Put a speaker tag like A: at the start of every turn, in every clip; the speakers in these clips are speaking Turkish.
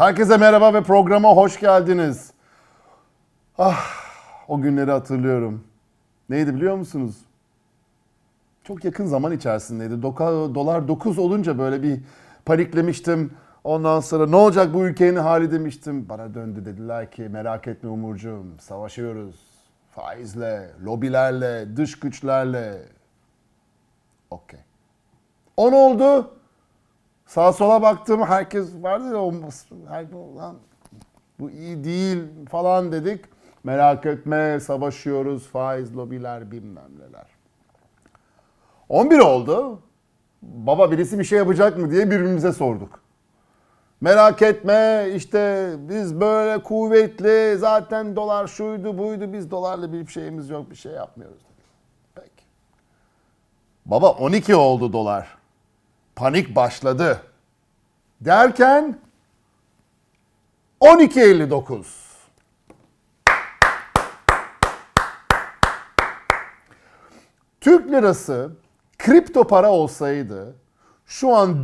A: Herkese merhaba ve programa hoş geldiniz. Ah, o günleri hatırlıyorum. Neydi biliyor musunuz? Çok yakın zaman içerisindeydi. Dolar 9 olunca böyle bir paniklemiştim. Ondan sonra ne olacak bu ülkenin hali demiştim. Bana döndü dediler ki merak etme Umurcuğum savaşıyoruz. Faizle, lobilerle, dış güçlerle. Okey. 10 oldu. Sağa sola baktım herkes vardı ya o lan, bu iyi değil falan dedik. Merak etme savaşıyoruz faiz lobiler bilmem neler. 11 oldu. Baba birisi bir şey yapacak mı diye birbirimize sorduk. Merak etme işte biz böyle kuvvetli zaten dolar şuydu buydu biz dolarla bir şeyimiz yok bir şey yapmıyoruz. Peki. Baba 12 oldu dolar. Panik başladı. Derken 12.59. Türk lirası kripto para olsaydı şu an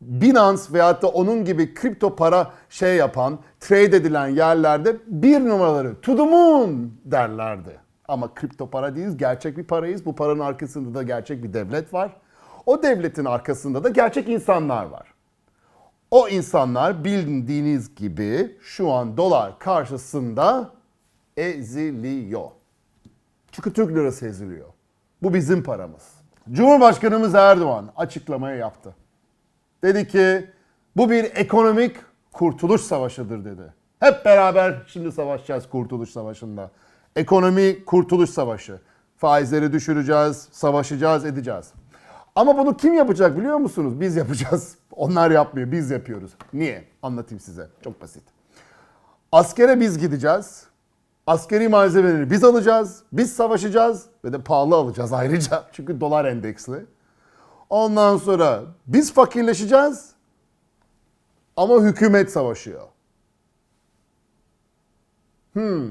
A: Binance veyahut da onun gibi kripto para şey yapan, trade edilen yerlerde bir numaraları to the moon derlerdi. Ama kripto para değiliz, gerçek bir parayız. Bu paranın arkasında da gerçek bir devlet var. O devletin arkasında da gerçek insanlar var. O insanlar bildiğiniz gibi şu an dolar karşısında eziliyor. Çünkü Türk lirası eziliyor. Bu bizim paramız. Cumhurbaşkanımız Erdoğan açıklamayı yaptı. Dedi ki bu bir ekonomik kurtuluş savaşıdır dedi. Hep beraber şimdi savaşacağız kurtuluş savaşında. Ekonomi kurtuluş savaşı. Faizleri düşüreceğiz, savaşacağız, edeceğiz. Ama bunu kim yapacak biliyor musunuz? Biz yapacağız. Onlar yapmıyor, biz yapıyoruz. Niye? Anlatayım size. Çok basit. Askere biz gideceğiz. Askeri malzemeleri biz alacağız. Biz savaşacağız ve de pahalı alacağız ayrıca. Çünkü dolar endeksli. Ondan sonra biz fakirleşeceğiz ama hükümet savaşıyor. Hmm.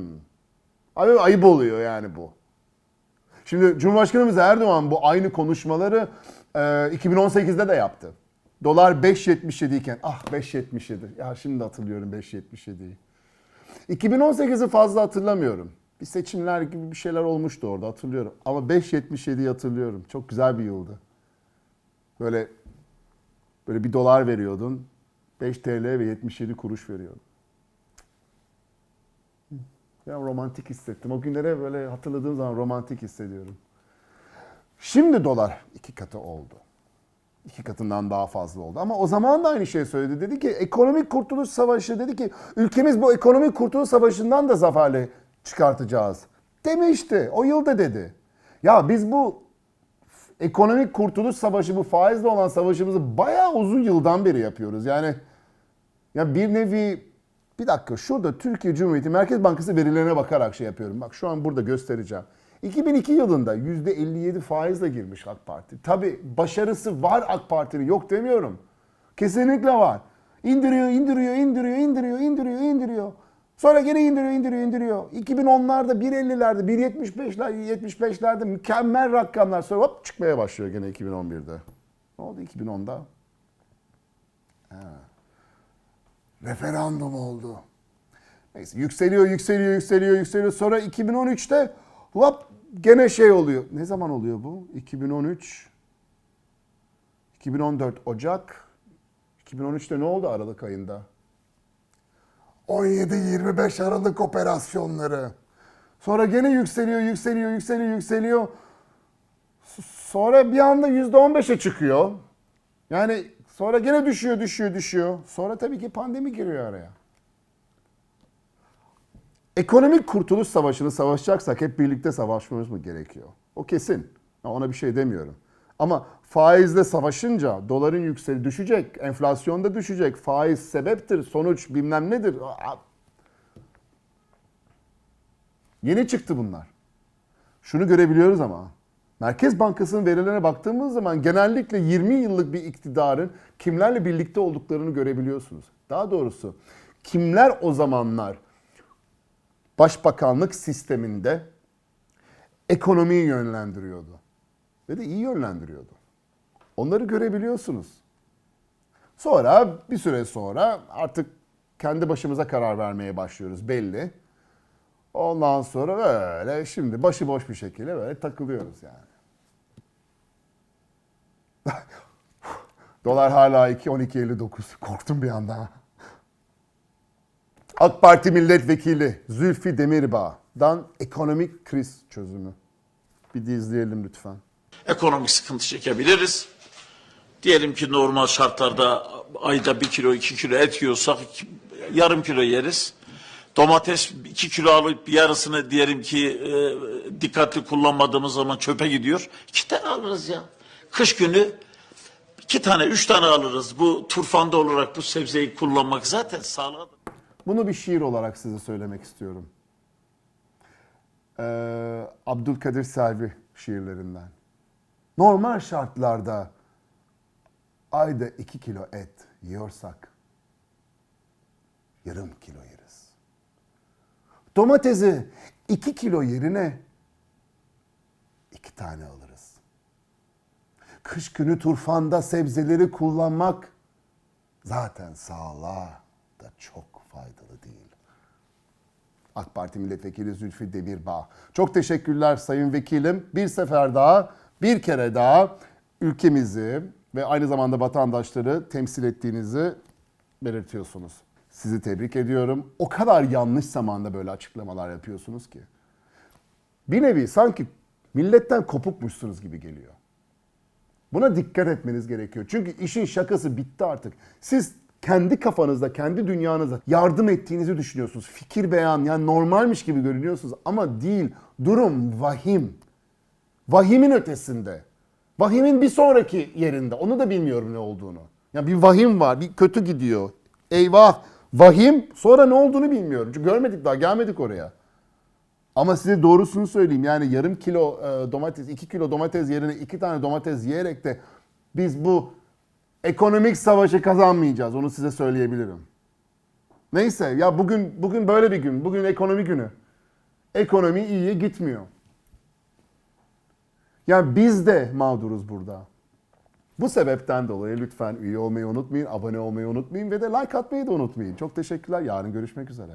A: Abi ayıp oluyor yani bu. Şimdi Cumhurbaşkanımız Erdoğan bu aynı konuşmaları e, 2018'de de yaptı. Dolar 5.77 iken ah 5.77 ya şimdi hatırlıyorum 5.77'yi. 2018'i fazla hatırlamıyorum. Bir seçimler gibi bir şeyler olmuştu orada hatırlıyorum. Ama 5.77'yi hatırlıyorum. Çok güzel bir yıldı. Böyle böyle bir dolar veriyordun. 5 TL ve 77 kuruş veriyordun. Ya romantik hissettim. O günlere böyle hatırladığım zaman romantik hissediyorum. Şimdi dolar iki katı oldu. İki katından daha fazla oldu. Ama o zaman da aynı şeyi söyledi. Dedi ki ekonomik kurtuluş savaşı dedi ki ülkemiz bu ekonomik kurtuluş savaşından da zaferle çıkartacağız. Demişti. O yılda dedi. Ya biz bu ekonomik kurtuluş savaşı bu faizle olan savaşımızı bayağı uzun yıldan beri yapıyoruz. Yani ya bir nevi bir dakika şurada Türkiye Cumhuriyeti Merkez Bankası verilerine bakarak şey yapıyorum. Bak şu an burada göstereceğim. 2002 yılında %57 faizle girmiş AK Parti. Tabi başarısı var AK Parti'nin yok demiyorum. Kesinlikle var. İndiriyor, indiriyor, indiriyor, indiriyor, indiriyor, indiriyor. Sonra geri indiriyor, indiriyor, indiriyor. 2010'larda 1.50'lerde, 1.75'ler, 75'lerde mükemmel rakamlar. Sonra hop çıkmaya başlıyor gene 2011'de. Ne oldu 2010'da? Ha. Referandum oldu. Neyse yükseliyor, yükseliyor, yükseliyor, yükseliyor. Sonra 2013'te hop gene şey oluyor. Ne zaman oluyor bu? 2013, 2014 Ocak. 2013'te ne oldu Aralık ayında? 17-25 Aralık operasyonları. Sonra gene yükseliyor, yükseliyor, yükseliyor, yükseliyor. Sonra bir anda %15'e çıkıyor. Yani sonra gene düşüyor, düşüyor, düşüyor. Sonra tabii ki pandemi giriyor araya. Ekonomik kurtuluş savaşını savaşacaksak hep birlikte savaşmamız mı gerekiyor? O kesin. Ona bir şey demiyorum. Ama faizle savaşınca doların yükseli düşecek, enflasyon da düşecek, faiz sebeptir, sonuç bilmem nedir. Yeni çıktı bunlar. Şunu görebiliyoruz ama. Merkez Bankası'nın verilerine baktığımız zaman genellikle 20 yıllık bir iktidarın kimlerle birlikte olduklarını görebiliyorsunuz. Daha doğrusu kimler o zamanlar başbakanlık sisteminde ekonomiyi yönlendiriyordu. Ve de iyi yönlendiriyordu. Onları görebiliyorsunuz. Sonra bir süre sonra artık kendi başımıza karar vermeye başlıyoruz belli. Ondan sonra böyle şimdi başıboş bir şekilde böyle takılıyoruz yani. Dolar hala 2 12.59. Korktum bir anda. AK Parti milletvekili Zülfü Demirbağ'dan ekonomik kriz çözümü. Bir de izleyelim lütfen.
B: ekonomik sıkıntı çekebiliriz. Diyelim ki normal şartlarda ayda bir kilo iki kilo et yiyorsak yarım kilo yeriz. Domates iki kilo alıp yarısını diyelim ki e, dikkatli kullanmadığımız zaman çöpe gidiyor. İki tane alırız ya. Kış günü iki tane, üç tane alırız. Bu turfanda olarak bu sebzeyi kullanmak zaten sağlığa
A: Bunu bir şiir olarak size söylemek istiyorum. Ee, Abdülkadir Selvi şiirlerinden. Normal şartlarda ayda 2 kilo et yiyorsak yarım kilo yeriz. Domatesi 2 kilo yerine 2 tane alırız. Kış günü turfanda sebzeleri kullanmak zaten sağlığa da çok faydalı değil. AK Parti Milletvekili Zülfü Demirbağ. Çok teşekkürler Sayın Vekilim. Bir sefer daha, bir kere daha ülkemizi ve aynı zamanda vatandaşları temsil ettiğinizi belirtiyorsunuz. Sizi tebrik ediyorum. O kadar yanlış zamanda böyle açıklamalar yapıyorsunuz ki. Bir nevi sanki milletten kopukmuşsunuz gibi geliyor. Buna dikkat etmeniz gerekiyor. Çünkü işin şakası bitti artık. Siz kendi kafanızda, kendi dünyanızda yardım ettiğinizi düşünüyorsunuz. Fikir beyan yani normalmiş gibi görünüyorsunuz ama değil. Durum vahim. Vahimin ötesinde. Vahimin bir sonraki yerinde. Onu da bilmiyorum ne olduğunu. Ya bir vahim var, bir kötü gidiyor. Eyvah, vahim. Sonra ne olduğunu bilmiyorum. Çünkü görmedik daha, gelmedik oraya. Ama size doğrusunu söyleyeyim. Yani yarım kilo e, domates, iki kilo domates yerine iki tane domates yiyerek de biz bu ekonomik savaşı kazanmayacağız. Onu size söyleyebilirim. Neyse ya bugün bugün böyle bir gün. Bugün ekonomi günü. Ekonomi iyiye gitmiyor. Yani biz de mağduruz burada. Bu sebepten dolayı lütfen üye olmayı unutmayın, abone olmayı unutmayın ve de like atmayı da unutmayın. Çok teşekkürler. Yarın görüşmek üzere.